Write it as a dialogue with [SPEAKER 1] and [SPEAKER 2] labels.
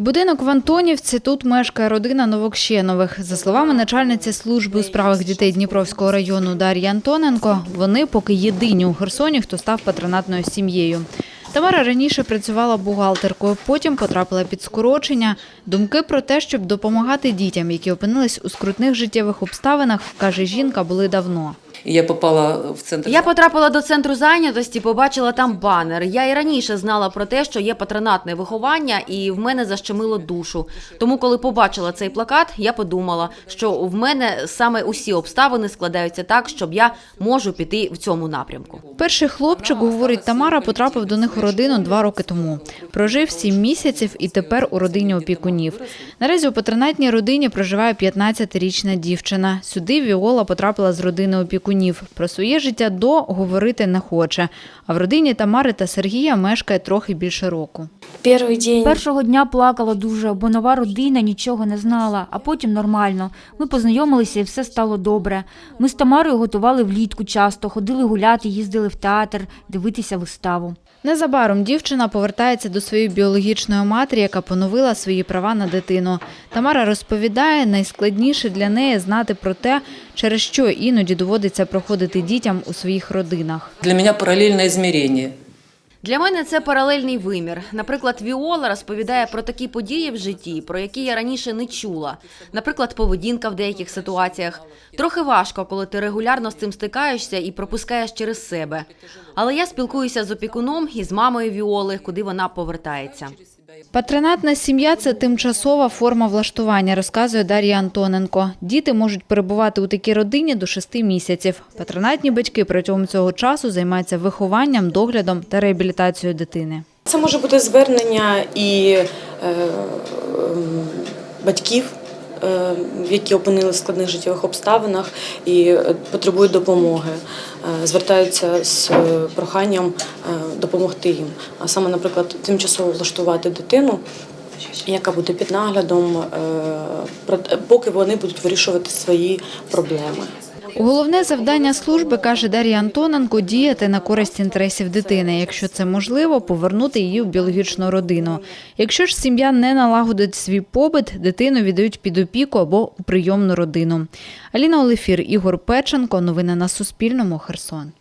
[SPEAKER 1] Будинок в Антонівці тут мешкає родина Новокщенових. За словами начальниці служби у справах дітей Дніпровського району Дар'ї Антоненко, вони поки єдині у Херсоні, хто став патронатною сім'єю. Тамара раніше працювала бухгалтеркою, потім потрапила під скорочення. Думки про те, щоб допомагати дітям, які опинились у скрутних життєвих обставинах, каже жінка, були давно.
[SPEAKER 2] И я попала в центр.
[SPEAKER 3] Я потрапила до центру зайнятості, побачила там банер. Я і раніше знала про те, що є патронатне виховання, і в мене защемило душу. Тому, коли побачила цей плакат, я подумала, що в мене саме усі обставини складаються так, щоб я можу піти в цьому напрямку.
[SPEAKER 1] Перший хлопчик, говорить Тамара, потрапив до них у родину два роки тому. Прожив сім місяців і тепер у родині опікунів. Наразі у патронатній родині проживає 15-річна дівчина. Сюди Віола потрапила з родини опікунів. Про своє життя до говорити не хоче. А в родині Тамари та Сергія мешкає трохи більше року.
[SPEAKER 4] Першого дня плакала дуже, бо нова родина нічого не знала, а потім нормально. Ми познайомилися і все стало добре. Ми з Тамарою готували влітку часто, ходили гуляти, їздили в театр, дивитися виставу.
[SPEAKER 1] Незабаром дівчина повертається до своєї біологічної матері, яка поновила свої права на дитину. Тамара розповідає, найскладніше для неї знати про те, через що іноді доводиться проходити дітям у своїх родинах.
[SPEAKER 2] Для меня параллельное измерение.
[SPEAKER 3] Для мене це паралельний вимір. Наприклад, Віола розповідає про такі події в житті, про які я раніше не чула. Наприклад, поведінка в деяких ситуаціях. Трохи важко, коли ти регулярно з цим стикаєшся і пропускаєш через себе. Але я спілкуюся з опікуном і з мамою Віоли, куди вона повертається.
[SPEAKER 1] Патронатна сім'я це тимчасова форма влаштування, розказує Дар'я Антоненко. Діти можуть перебувати у такій родині до шести місяців. Патронатні батьки протягом цього часу займаються вихованням, доглядом та реабілітацією дитини.
[SPEAKER 5] це може бути звернення і е, батьків, які опинилися в складних життєвих обставинах і е, потребують допомоги, е, звертаються з е, проханням е, допомогти їм. А саме, наприклад, тимчасово влаштувати дитину. Яка буде під наглядом, е, поки вони будуть вирішувати свої проблеми.
[SPEAKER 1] Головне завдання служби, каже Дар'я Антоненко, діяти на користь інтересів дитини. Якщо це можливо, повернути її в біологічну родину. Якщо ж сім'я не налагодить свій побит, дитину віддають під опіку або у прийомну родину. Аліна Олефір, Ігор Печенко. Новини на Суспільному. Херсон.